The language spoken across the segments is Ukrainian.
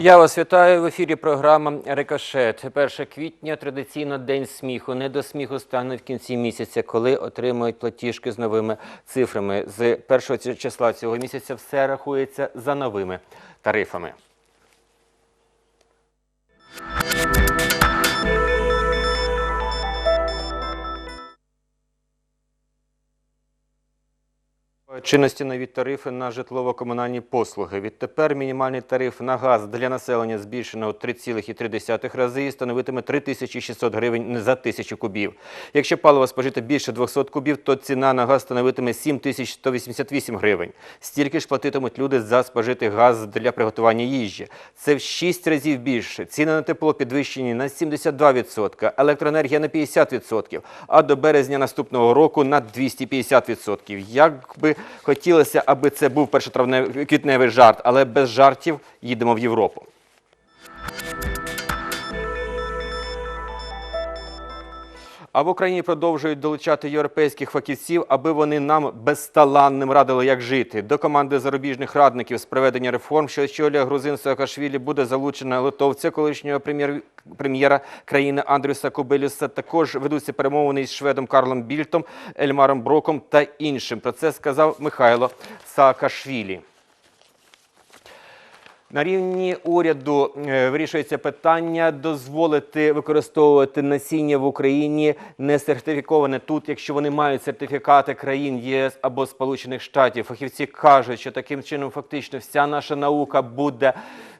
Я вас вітаю в ефірі. Програма Рикошет. 1 квітня традиційно день сміху. Не до сміху стане в кінці місяця, коли отримують платіжки з новими цифрами. З першого числа цього місяця все рахується за новими тарифами. Чинності нові тарифи на житлово-комунальні послуги. Відтепер мінімальний тариф на газ для населення збільшено у 3,3 рази і становитиме 3600 гривень за тисячу кубів. Якщо паливо спожити більше 200 кубів, то ціна на газ становитиме 7188 гривень. Стільки ж платитимуть люди за спожитий газ для приготування їжі. Це в 6 разів більше. Ціни на тепло підвищені на 72%, електроенергія на 50%, а до березня наступного року на 250%. Як би хотілося, аби це був першотравневий квітневий жарт, але без жартів їдемо в Європу. А в Україні продовжують долучати європейських фахівців, аби вони нам безталанним радили, як жити. До команди зарубіжних радників з проведення реформ, що очолює грузин Саакашвілі, буде залучена литовця, колишнього прем'єр- прем'єра країни Андрюса Кобелюса. Також ведуться перемовини із шведом Карлом Більтом, Ельмаром Броком та іншим. Про це сказав Михайло Саакашвілі. На рівні уряду е, вирішується питання дозволити використовувати насіння в Україні не сертифіковане тут, якщо вони мають сертифікати країн єС або Сполучених Штатів. Фахівці кажуть, що таким чином фактично вся наша наука буде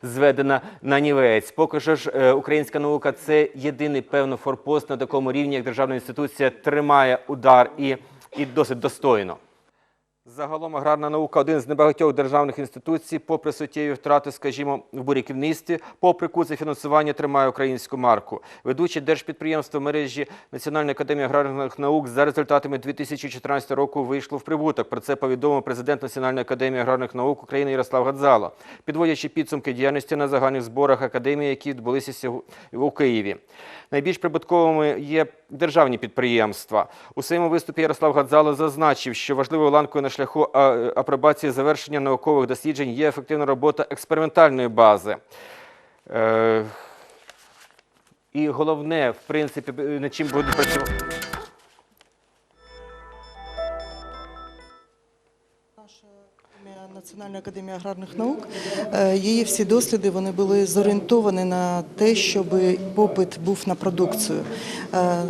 зведена на нівець. Поки що ж е, українська наука це єдиний певно форпост на такому рівні, як державна інституція тримає удар і, і досить достойно. Загалом аграрна наука один з небагатьох державних інституцій, попри суттєві втрати, скажімо, в буряківництві, попри куце фінансування тримає українську марку. Ведучі держпідприємства мережі Національної академії аграрних наук за результатами 2014 року вийшло в прибуток. Про це повідомив президент Національної академії аграрних наук України Ярослав Гадзало, підводячи підсумки діяльності на загальних зборах академії, які відбулися у Києві. Найбільш прибутковими є державні підприємства. У своєму виступі Ярослав Гадзало зазначив, що важливою ланкою на шляху апробації завершення наукових досліджень є ефективна робота експериментальної бази. Е, і головне, в принципі, над чим будуть працювати. Національна академія аграрних наук, е, її всі досліди вони були зорієнтовані на те, щоб попит був на продукцію. Е, е,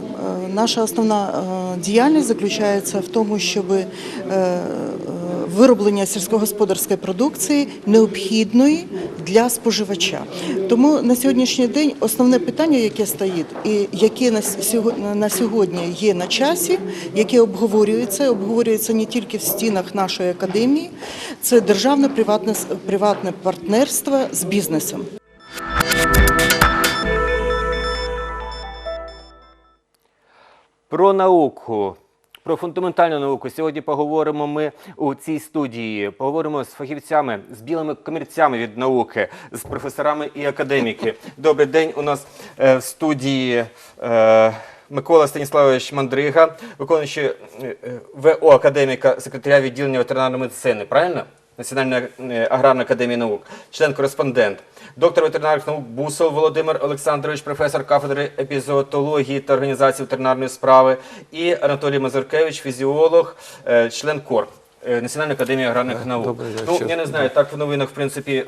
Наша основна діяльність заключається в тому, щоб вироблення сільськогосподарської продукції необхідної для споживача. Тому на сьогоднішній день основне питання, яке стоїть, і яке на сьогодні є на часі, яке обговорюється, обговорюється не тільки в стінах нашої академії, це державне приватне приватне партнерство з бізнесом. Про науку, про фундаментальну науку. Сьогодні поговоримо ми у цій студії. Поговоримо з фахівцями, з білими комірцями від науки, з професорами і академіки. Добрий день. У нас е, в студії. Е, Микола Станіславович Мандрига, виконуючий е, е, ВО академіка секретаря відділення ветеринарної медицини, правильно? Національної е, аграрної академії наук, член-кореспондент, доктор ветеринарних наук Бусов Володимир Олександрович, професор кафедри епізоотології та організації ветеринарної справи, і Анатолій Мазуркевич, фізіолог, е, член КОР е, Національної академії аграрних наук. добрий ну, я не знаю, так в новинах, в принципі.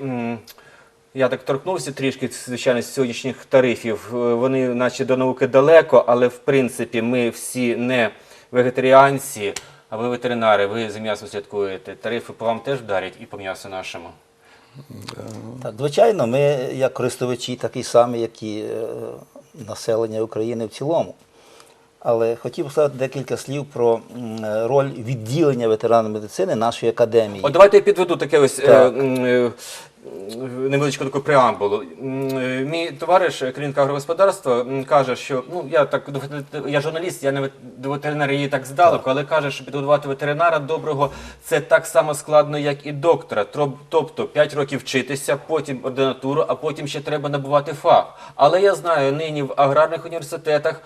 я так торкнувся трішки, звичайно, з сьогоднішніх тарифів. Вони, наче до науки далеко, але в принципі ми всі не вегетаріанці, а ви ветеринари, ви за м'ясом слідкуєте. Тарифи по вам теж вдарять і по м'ясу нашому. Так, звичайно, ми як користувачі такі самі, як і е, населення України в цілому. Але хотів сказати декілька слів про роль відділення ветеранної медицини нашої академії. От давайте я підведу таке ось е, Так. е, невеличку таку преамбулу. Е, Мій товариш, керівник агрогосподарства, каже, що ну я так я журналіст, я не до ветеринарії так здалеку, але каже, що підготувати ветеринара доброго це так само складно, як і доктора. Тобто 5 років вчитися, потім ординатуру, а потім ще треба набувати фах. Але я знаю, нині в аграрних університетах.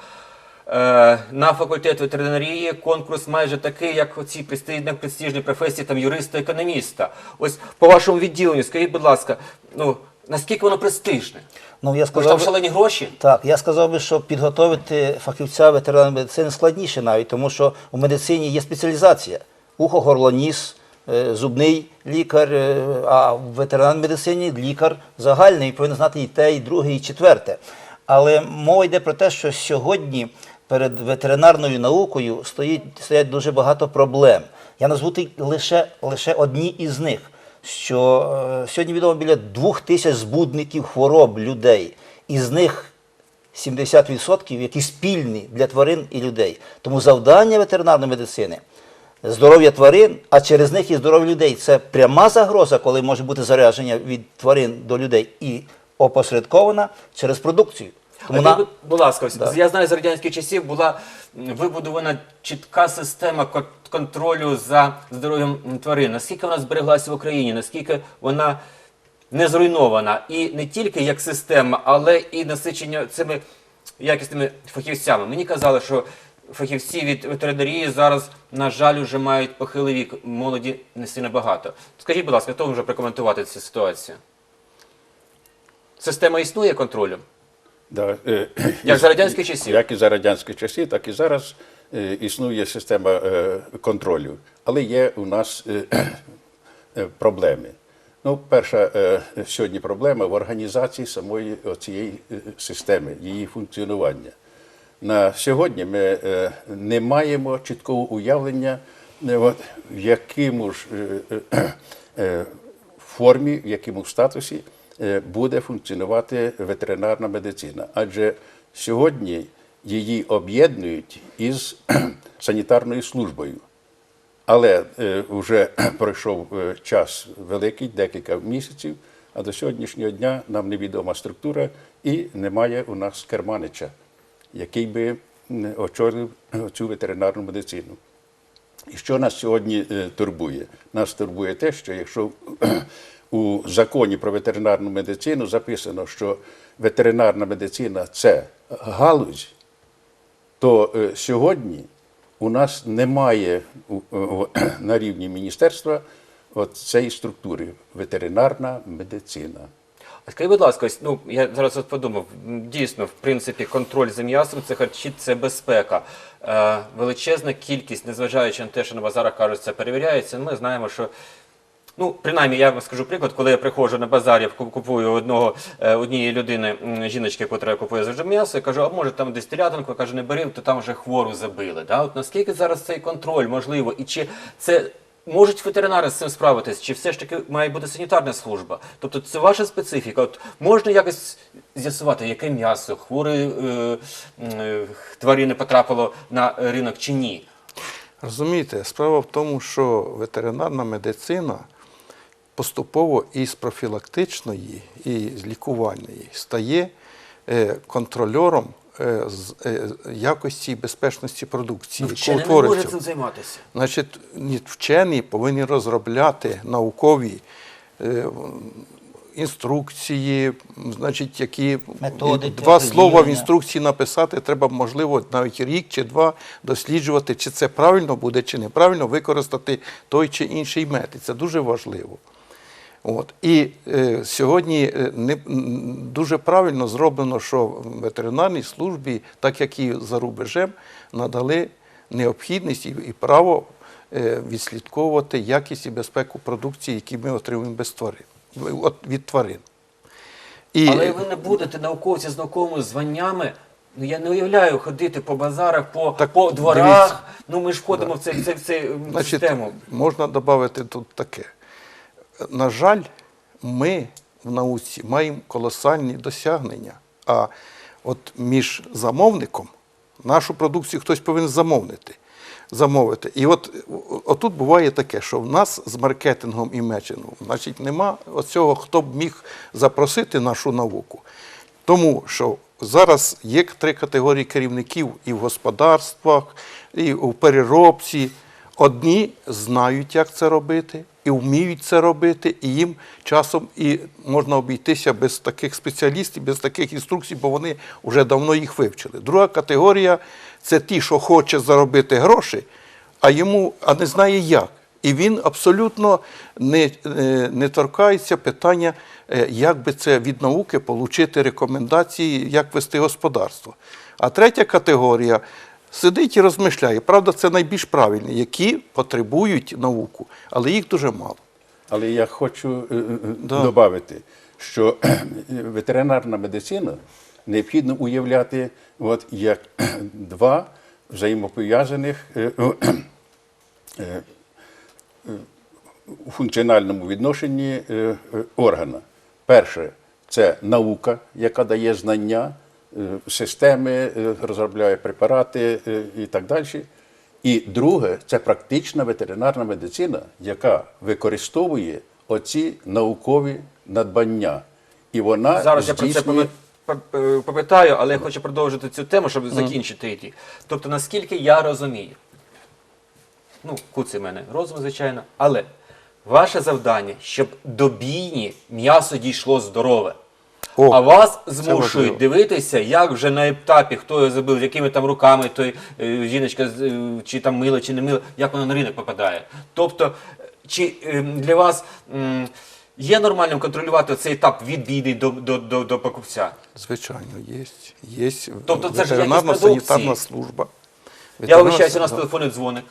Е, на факультет ветеринарії конкурс майже такий, як оці престижні, престижні професії там юриста, економіста. Ось по вашому відділенню, скажіть, будь ласка, ну Наскільки воно престижне? Ну, я Може, сказав, там шалені гроші? Так, я сказав би, що підготовити фахівця ветеринарної медицини складніше навіть, тому що у медицині є спеціалізація. Ухо, горло, ніс, е, зубний лікар, е, а в ветеринарній медицині лікар загальний, повинен знати і те, і друге, і четверте. Але мова йде про те, що сьогодні перед ветеринарною наукою стоїть, стоять дуже багато проблем. Я назву лише, лише одні із них що е, сьогодні відомо біля двох тисяч збудників хвороб людей, із них 70% які спільні для тварин і людей. Тому завдання ветеринарної медицини здоров'я тварин, а через них і здоров'я людей це пряма загроза, коли може бути зарядження від тварин до людей, і опосередкована через продукцію. Тому А ти, будь ласка, Да. я знаю, з радянських часів була вибудована чітка система контролю за здоров'ям тварин. Наскільки вона збереглася в Україні, наскільки вона не зруйнована, і не тільки як система, але і насичення цими якісними фахівцями. Мені казали, що фахівці від ветеринарії зараз, на жаль, вже мають похилий вік, молоді не сильно багато. Скажіть, будь ласка, хто може прокоментувати цю ситуацію? Система існує контролю? Да, е, Як і- за радянських часів? Як і за радянських часів, так і зараз е, існує система е, контролю. Але є у нас е, е, проблеми. Ну, перша е, сьогодні проблема в організації самої цієї системи, її функціонування. На сьогодні ми е, не маємо чіткого уявлення, е, от, в якому ж е, е, е, формі, в якому статусі е, буде функціонувати ветеринарна медицина. Адже сьогодні її об'єднують із санітарною службою. Але е, вже пройшов е, час великий, декілька місяців, а до сьогоднішнього дня нам невідома структура і немає у нас керманича, який би очолив е, цю ветеринарну медицину. І що нас сьогодні е, турбує? Нас турбує те, що якщо у законі про ветеринарну медицину записано, що ветеринарна медицина це галузь, то е, сьогодні у нас немає у- на рівні міністерства цієї структури ветеринарна медицина. Скажіть, будь ласка, ну я зараз подумав, дійсно, в принципі, контроль за м'ясом це харчі, це безпека. Е, величезна кількість, незважаючи на те, що на базарах кажуть, це перевіряється. Ми знаємо, що. Ну, принаймні, я вам скажу приклад, коли я приходжу на базар, я купую одного е, однієї людини, жіночки, яка купує завжди м'ясо, я кажу, а може там десь телятинку, каже, не бери, то там вже хвору забили. Да? От наскільки зараз цей контроль можливо, і чи це можуть ветеринари з цим справитись, чи все ж таки має бути санітарна служба? Тобто це ваша специфіка. От можна якось з'ясувати, яке м'ясо хворої е, е, тварини потрапило на ринок чи ні? Розумієте, справа в тому, що ветеринарна медицина поступово із профілактичної і з лікувальної стає е, контрольором е, з е, якості і безпечності продукції, Ну, вчений не може цим займатися. Значить, ні, вчені повинні розробляти наукові інструкції, значить, які два слова в інструкції написати, треба, можливо, навіть рік чи два досліджувати, чи це правильно буде, чи неправильно використати той чи інший метод. Це дуже важливо. От. І е, сьогодні е, не, дуже правильно зроблено, що в ветеринарній службі, так як і за рубежем, надали необхідність і, і право е, відслідковувати якість і безпеку продукції, які ми отримуємо без тварин, от, від тварин. І, Але ви не будете науковці з науковими званнями. Ну я не уявляю ходити по базарах, по, Так, по дворах. дивіться. Ну ми ж входимо в цей, в Значить, систему. можна додати тут таке. На жаль, ми в науці маємо колосальні досягнення. А от між замовником нашу продукцію хтось повинен замовнити. Замовити. І от отут буває таке, що в нас з маркетингом і мечингом, значить, нема оцього, хто б міг запросити нашу науку. Тому що зараз є три категорії керівників і в господарствах, і в переробці. Одні знають, як це робити, і вміють це робити, і їм часом і можна обійтися без таких спеціалістів, без таких інструкцій, бо вони вже давно їх вивчили. Друга категорія це ті, що хоче заробити гроші, а йому а не знає як. І він абсолютно не, е, не торкається питання, е, як би це від науки отримати рекомендації, як вести господарство. А третя категорія сидить і розмишляє. Правда, це найбільш правильні, які потребують науку, але їх дуже мало. Але я хочу е, е, Да. додати, що ветеринарна медицина необхідно уявляти от, як два взаємопов'язаних е, е, е, у функціональному відношенні е, е, органа. Перше це наука, яка дає знання, е, системи, е, розробляє препарати е, і так далі. І друге це практична ветеринарна медицина, яка використовує оці наукові надбання. І вона Зараз я про це здійснює... е, попитаю, але я хочу продовжити цю тему, щоб закінчити її. Тобто, наскільки я розумію, ну, куци мене розум, звичайно, але ваше завдання, щоб до бійні м'ясо дійшло здорове. О, а вас змушують дивитися, як вже на етапі, хто його забив, якими там руками той е, жіночка, е, чи там мила, чи не мила, як воно на ринок попадає. Тобто, е, чи е, для вас м, є нормальним контролювати цей етап від бійни до, до, до, до покупця? Звичайно, є. Є Тобто це ж ветеринарна якість продукції. санітарна служба. Я Ветеринарна вибачаюся, у нас да. телефонний дзвоник.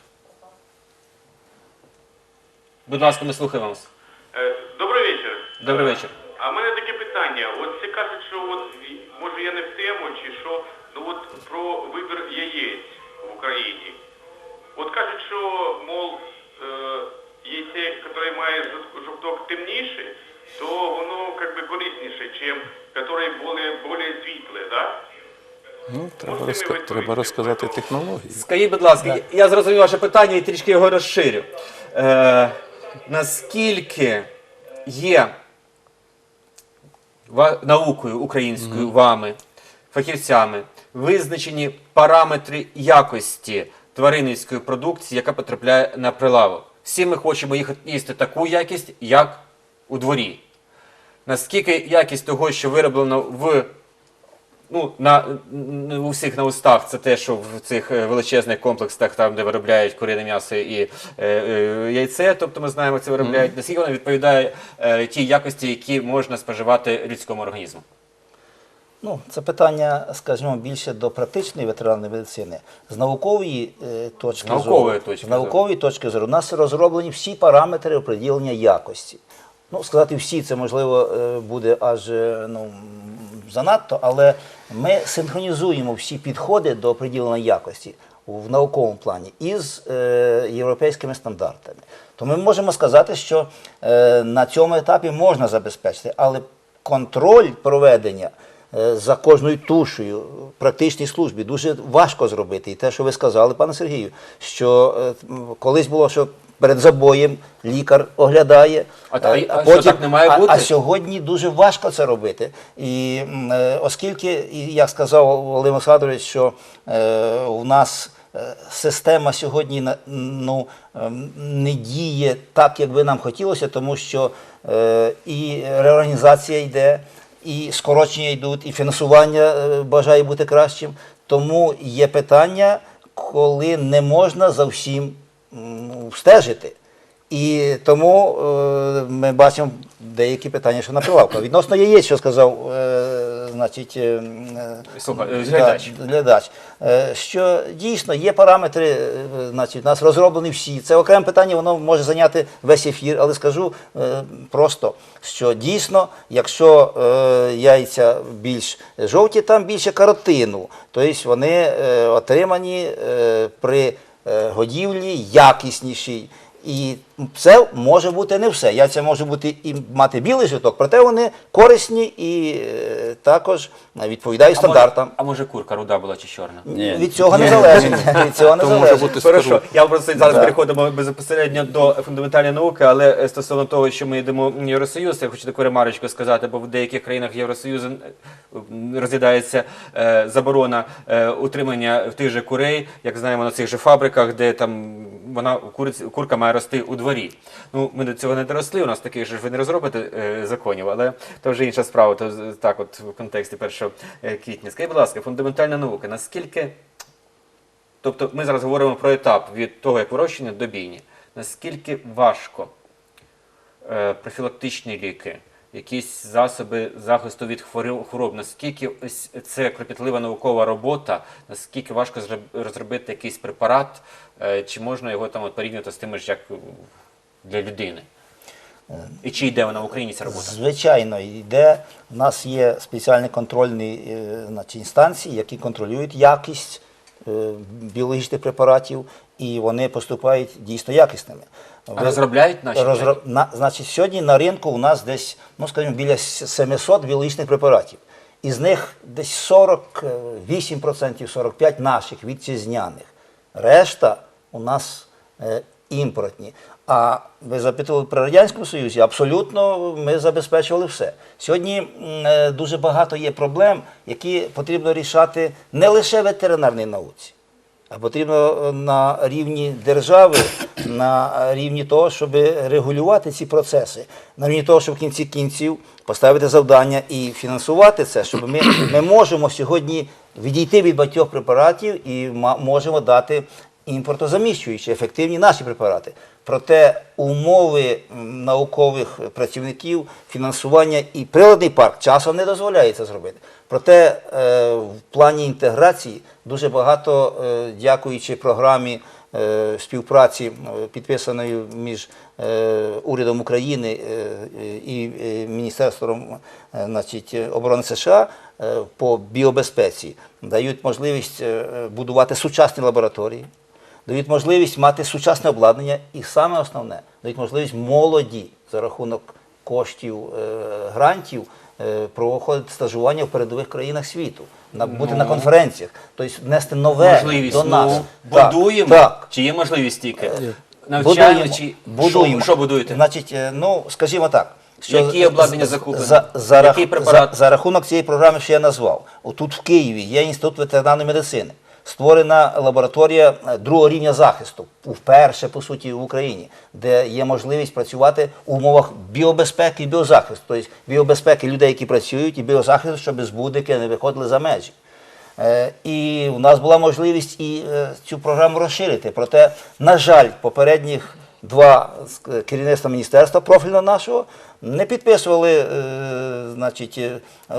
Будь ласка, ми слухаємо вас. Е, Добрий вечір. Добрий вечір. От кажуть, що мол е, яйце, яке має жовт- жовток темніший, то воно как би корисніше, чим яке більш світле, да? Ну, треба, розка- треба розказати технології. Скажіть, будь ласка, я- я зрозумів ваше питання і трішки його розширю. Е, наскільки є ва- наукою українською вами, фахівцями, визначені параметри якості тваринницької продукції, яка потрапляє на прилавок? Всі ми хочемо їх- їсти таку якість, як у дворі. Наскільки якість того, що вироблено в ну, на, у всіх на устах це те, що в цих е, величезних комплексах, там, де виробляють курине м'ясо і е, е, яйце, тобто ми знаємо, це виробляють, наскільки воно відповідає е, тій якості, які можна споживати людському організму. Ну, це питання, скажімо, більше до практичної ветеринарної медицини. З наукової е, точки наукової зору, точки з наукової точки зору, у нас розроблені всі параметри оприділення якості. Ну, сказати всі, це можливо е, буде аж е, ну, занадто, але ми синхронізуємо всі підходи до оприділення якості в науковому плані із е, європейськими стандартами. То ми можемо сказати, що е, на цьому етапі можна забезпечити, але контроль проведення за кожною тушею в практичній службі дуже важко зробити. І те, що ви сказали, пане Сергію, що е, колись було, що перед забоєм лікар оглядає, А е, а що, так не має бути? а сьогодні дуже важко це робити. І е, оскільки, як сказав Володимир Олександрович, що е, у нас е, система сьогодні ну, ем, не діє так, як би нам хотілося, тому що е, і реорганізація йде, і скорочення йдуть, і фінансування е, бажає бути кращим. Тому є питання, коли не можна за всім стежити. І тому е, ми бачимо деякі питання, що на прилавку. Відносно яєць, що сказав, е, значить, е, Слухай, е, глядач. глядач, що дійсно є параметри, значить, у нас розроблені всі. Це окреме питання, воно може зайняти весь ефір, але скажу просто, що дійсно, якщо яйця більш жовті, там більше каротину, тобто вони отримані при годівлі якіснішій. І це може бути не все. Яйця може бути і мати білий житок, проте вони корисні і е, також відповідають стандартам. А може, курка руда була чи чорна? Ні. Від цього не залежить. Від цього не То може залежить. бути Хорошо, я просто зараз Да. переходимо безпосередньо до фундаментальної науки, але е, стосовно того, що ми йдемо в Євросоюз, я хочу таку ремарочку сказати, бо в деяких країнах Євросоюзу е, розглядається е, заборона е, утримання в тих же курей, як знаємо на цих же фабриках, де там вона куриць, курка має рости у дворі. Ну, ми до цього не доросли, у нас таких же ж ви не розробите е, законів, але то вже інша справа. То так, от в контексті 1 квітня. Скажіть, будь ласка, фундаментальна наука, наскільки Тобто ми зараз говоримо про етап від того, як вирощення до бійні. наскільки важко е, профілактичні ліки, якісь засоби захисту від хвороб, наскільки це кропітлива наукова робота, наскільки важко розробити якийсь препарат, е, чи можна його там от порівнювати з тими ж, як для людини? І чи йде вона в Україні ця робота? Звичайно, йде. У нас є спеціальні контрольні е, значить, інстанції, які контролюють якість е, біологічних препаратів, і вони поступають дійсно якісними. Розробляють наші Розро... На, значить, сьогодні на ринку у нас десь, ну скажімо, біля 700 біологічних препаратів. Із них десь 48%, 45% наших вітчизняних. Решта у нас е, імпортні. А ви запитували про Радянському Союзі? Абсолютно ми забезпечували все. Сьогодні е, дуже багато є проблем, які потрібно рішати не лише ветеринарній науці. Потрібно е, на рівні держави, на рівні того, щоб регулювати ці процеси, на рівні того, щоб в кінці кінців поставити завдання і фінансувати це, щоб ми, ми можемо сьогодні відійти від багатьох препаратів і можемо дати імпортозаміщуючі, ефективні наші препарати. Проте умови наукових працівників, фінансування і приладний парк часом не дозволяє це зробити. Проте е, в плані інтеграції дуже багато, е, дякуючи програмі е, співпраці, підписаної між урядом України і Міністерством значить, оборони США по біобезпеці, дають можливість будувати сучасні лабораторії дають можливість мати сучасне обладнання і саме основне, дають можливість молоді за рахунок коштів е, грантів е, проходити стажування в передових країнах світу, на, бути на конференціях, тобто нести нове Можливість до нас. ну, Так, будуємо. Так. Чи є можливість тільки? Навчаємо чи будуємо. Що, що будуєте? Значить, е, ну скажімо так. Які обладнання закуплені? За, за, Який за, за рахунок цієї програми, що я назвав, отут в Києві є інститут ветеринарної медицини. Створена лабораторія е, другого рівня захисту, вперше, по суті, в Україні, де є можливість працювати в умовах біобезпеки і біозахисту. Тобто біобезпеки людей, які працюють, і біозахисту, щоб збудники не виходили за межі. Е, І у нас була можливість і е, цю програму розширити. Проте, на жаль, попередніх два керівництва міністерства профільного нашого не підписували е, значить, е,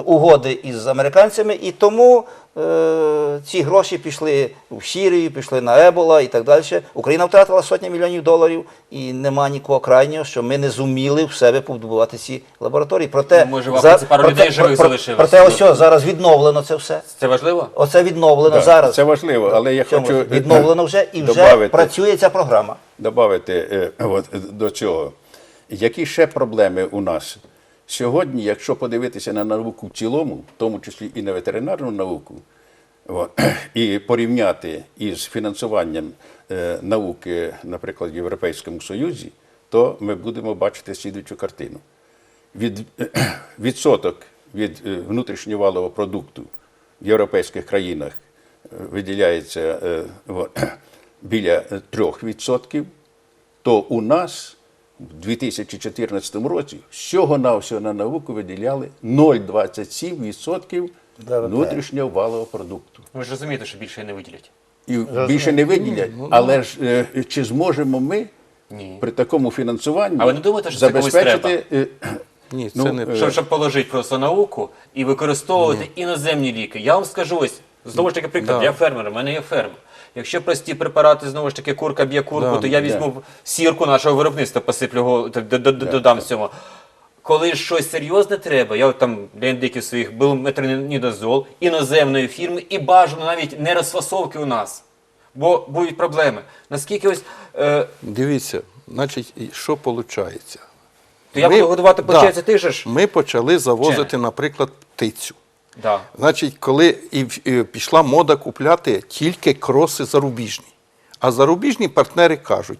угоди із американцями, і тому е, ці гроші пішли в Сірію, пішли на Ебола і так далі. Україна втратила сотні мільйонів доларів, і нема нікого крайнього, що ми не зуміли в себе побудувати ці лабораторії. Проте, Ну, може, в Африці пару людей живих залишилось. проте ось що, зараз відновлено це все. Це важливо? Оце відновлено Так, зараз. це важливо, але я В цьому хочу, відновлено вже і вже добавити. працює ця програма. Добавити е, от, е, до цього. Які ще проблеми у нас? Сьогодні, якщо подивитися на науку в цілому, в тому числі і на ветеринарну науку, і порівняти із фінансуванням е, науки, наприклад, в Європейському Союзі, то ми будемо бачити слідуючу картину. Від, відсоток від е, внутрішнього валового продукту в європейських країнах е, виділяється е, біля 3%, то у нас в 2014 році всього-навсього на науку виділяли 0,27% внутрішнього валового продукту. Ви ж розумієте, що більше не виділять. І більше не виділять. Але ж е, чи зможемо ми Ні. при такому фінансуванні А ви не думаєте, що це комусь забезпечити е, Ні, це Ну, не е, Щоб, щоб положити просто науку і використовувати іноземні ліки. Я вам скажу ось, знову ж таки, приклад, Да. я фермер, у мене є ферма. Якщо прості препарати, знову ж таки, курка б'є курку, Да, то я да. візьму сірку нашого виробництва, посиплю його, д- д- д- додам цьому. Коли щось серйозне треба, я от там для індиків своїх був метронідозол іноземної фірми і бажано навіть не розфасовки у нас. Бо будуть проблеми. Наскільки ось е, Дивіться, значить, і що виходить? то я буду годувати, виходить, ти же ж. Ми почали завозити, наприклад, птицю. Да. Значить, коли і, і пішла мода купляти тільки кроси зарубіжні. А зарубіжні партнери кажуть: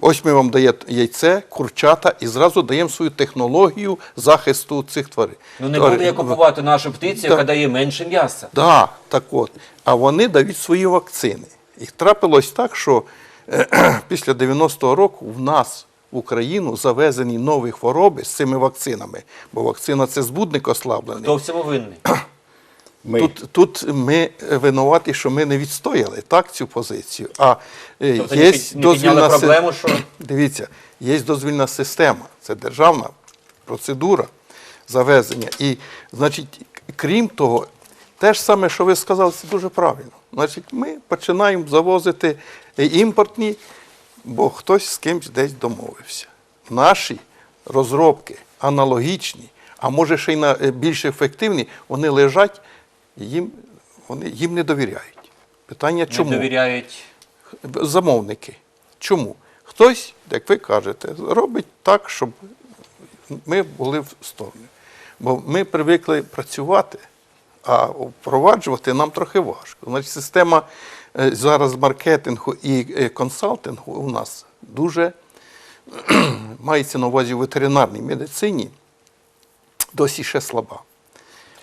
ось ми вам даємо яйце, курчата і зразу даємо свою технологію захисту цих тварин. Ну не буду я купувати нашу птицю, яка дає менше м'яса. Да, так от. А вони дають свої вакцини. І трапилось так, що е, після 90-го року в нас в Україну завезені нові хвороби з цими вакцинами. Бо вакцина це збудник ослаблений. Хто в цьому винний? Ми. Тут, тут ми винуваті, що ми не відстояли так цю позицію. А е, Тобто є не дозвільна проблему, що- Дивіться, є дозвільна система, це державна процедура завезення. І, значить, крім того, те ж саме, що ви сказали, це дуже правильно. Значить, ми починаємо завозити е, імпортні, бо хтось з кимсь десь домовився. Наші розробки аналогічні, а може ще й на е, більш ефективні, вони лежать, їм, вони, їм не довіряють. Питання чому? Не довіряють. замовники. Чому? Хтось, як ви кажете, робить так, щоб ми були в стороні. Бо ми привикли працювати, а впроваджувати нам трохи важко. Значить, система е, зараз маркетингу і е, консалтингу у нас дуже мається на увазі в ветеринарній медицині досі ще слаба.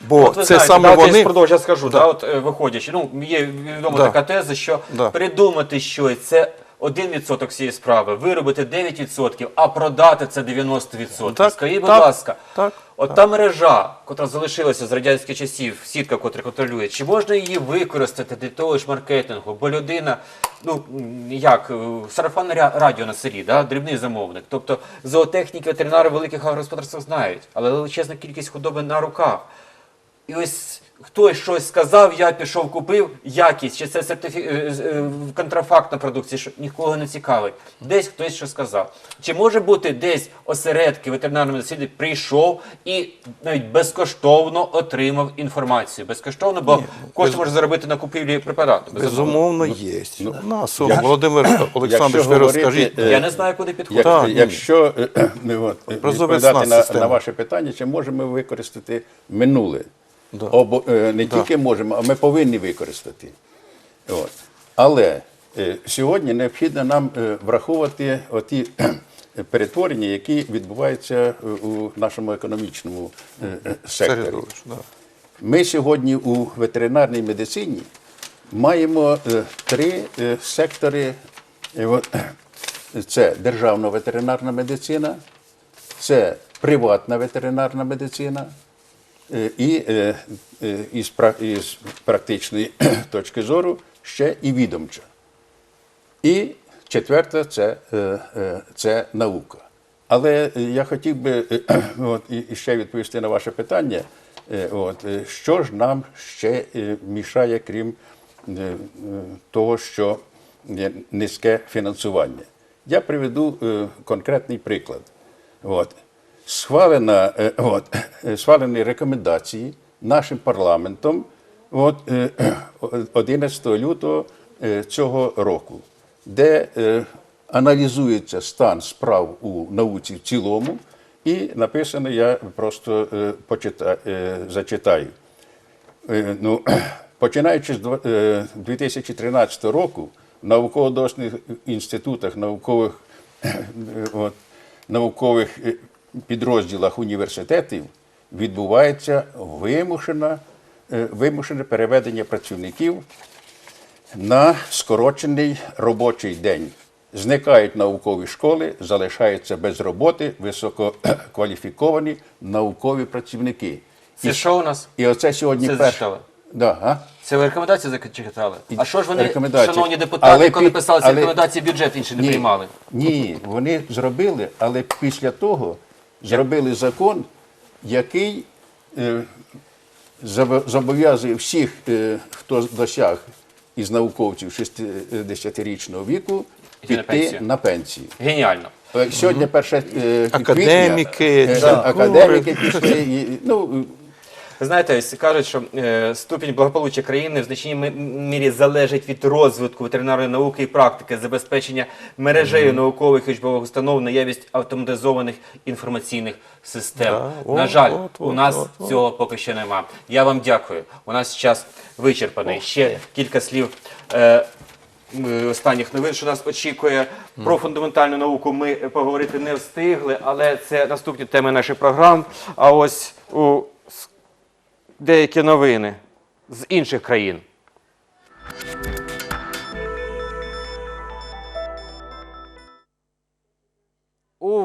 Бо От ви це знаєте, саме давайте вони. я продовжу, я скажу, Да. да. от, е, виходячи. Ну, є відома Да. така теза, що Да. придумати щось це 1% всієї справи, виробити 9%, а продати це 90%. Так, Скажіть, будь так, ласка, так, от та мережа, котра залишилася з радянських часів, сітка, котра контролює, чи можна її використати для того ж маркетингу? Бо людина, ну м, як, е, сарафанне ря- радіо на селі, да? дрібний замовник. Тобто зоотехніки, ветеринари великих агросподарств знають, але величезна кількість худоби на руках. І ось хтось щось сказав, я пішов, купив якість, чи це сертифі... е, е, контрафактна продукція, що нікого не цікавить. Десь хтось що сказав. Чи може бути десь осередки ветеринарної медицини прийшов і навіть безкоштовно отримав інформацію? Безкоштовно, бо кошти може заробити на купівлі препарату. Безумовно, є. ну, У нас, якщо- Володимир Олександрович, ви говорити, розкажіть. е, Я не знаю, куди підходити. Як, Так, якщо ми от, відповідати на, на ваше питання, чи можемо ми використати минуле? Да. Обо, е, не тільки можемо, а ми повинні використати. От. Але е, сьогодні необхідно нам е, враховувати оті е, перетворення, які відбуваються е, у нашому економічному е, секторі. Да. Ми сьогодні у ветеринарній медицині маємо е, три е, сектори. Е, Це державна ветеринарна медицина, це приватна ветеринарна медицина і е, е, із, практичної точки зору ще і відомча. І четверте це, е, е, це наука. Але е, я хотів би е, ще відповісти на ваше питання. Е, От, е, що ж нам ще е, мішає, крім е, е, того, що низьке фінансування? Я приведу е, конкретний приклад. От. Схвалена, е, от, е, схвалені рекомендації нашим парламентом от, е, 11 лютого е, цього року, де аналізується стан справ у науці в цілому, і написано, я просто почита, е, зачитаю. Ну, починаючи з е, 2013 року, в науково-дослідних інститутах, наукових, от, наукових підрозділах університетів відбувається вимушена, е, вимушене переведення працівників на скорочений робочий день. Зникають наукові школи, залишаються без роботи висококваліфіковані наукові працівники. Це І- що у нас? і оце сьогодні Це перше. Да, а? Це ви рекомендації зачитали? А що ж вони, шановні депутати, Але коли під- писали але- рекомендації, бюджет інший не приймали? Ні, вони зробили, але після того зробили закон, який е, зобов'язує всіх, е, хто досяг із науковців 60-річного віку, на піти пенсію. на пенсію. Геніально. Е, Сьогодні перше е, Академіки, е, да. академіки пішли. І, ну, знаєте, ось кажуть, що е, ступінь благополуччя країни в значній мірі залежить від розвитку ветеринарної науки і практики, забезпечення мережею наукових і учбових установ, наявність автоматизованих інформаційних систем. Да, На от, жаль, от, у нас от, от. цього поки що нема. Я вам дякую. У нас час вичерпаний. Ще кілька слів. Е, Останніх новин, що нас очікує про фундаментальну науку, ми поговорити не встигли, але це наступні теми наших програм. А ось у деякі новини з інших країн.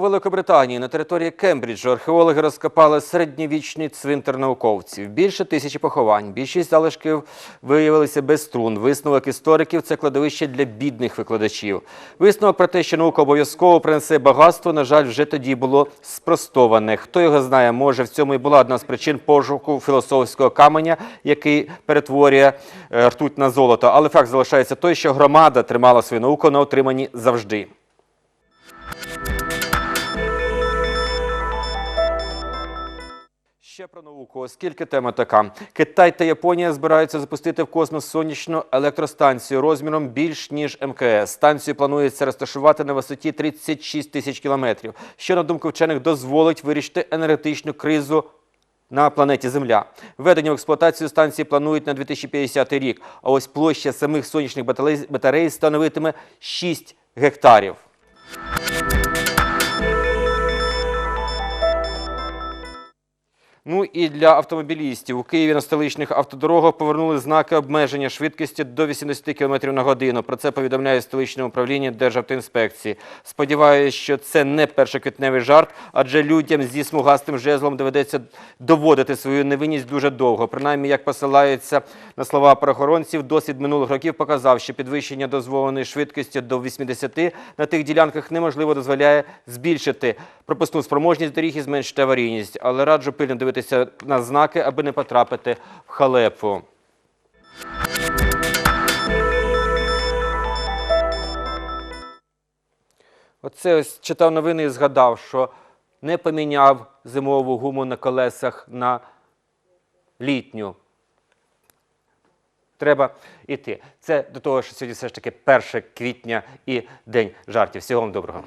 Великобританії на території Кембриджу археологи розкопали середньовічний цвинтар науковців. Більше тисячі поховань. Більшість залишків виявилися без струн. Висновок істориків це кладовище для бідних викладачів. Висновок про те, що наука обов'язково принесе багатство, на жаль, вже тоді було спростоване. Хто його знає, може в цьому і була одна з причин пошуку філософського каменя, який перетворює е, ртуть на золото. Але факт залишається той, що громада тримала свою науку на отриманні завжди. Ще про науку, оскільки тема така. Китай та Японія збираються запустити в космос сонячну електростанцію розміром більш ніж МКС. Станцію планується розташувати на висоті 36 тисяч кілометрів, що, на думку вчених, дозволить вирішити енергетичну кризу на планеті Земля. Введення в експлуатацію станції планують на 2050 рік, а ось площа самих сонячних батарей, становитиме 6 гектарів. Ну і для автомобілістів у Києві на столичних автодорогах повернули знаки обмеження швидкості до 80 км на годину. Про це повідомляє столичне управління Державтоінспекції. Сподіваюся, що це не першоквітневий жарт, адже людям зі смугастим жезлом доведеться доводити свою невинність дуже довго. Принаймні, як посилаються на слова правоохоронців, досвід минулих років показав, що підвищення дозволеної швидкості до 80 на тих ділянках неможливо дозволяє збільшити пропускну спроможність доріг і зменшити аварійність. Але раджу пильно дивитися на знаки, аби не потрапити в халепу. Оце ось читав новини і згадав, що не поміняв зимову гуму на колесах на літню. Треба йти. Це до того, що сьогодні все ж таки 1 квітня і день жартів. Всього вам доброго.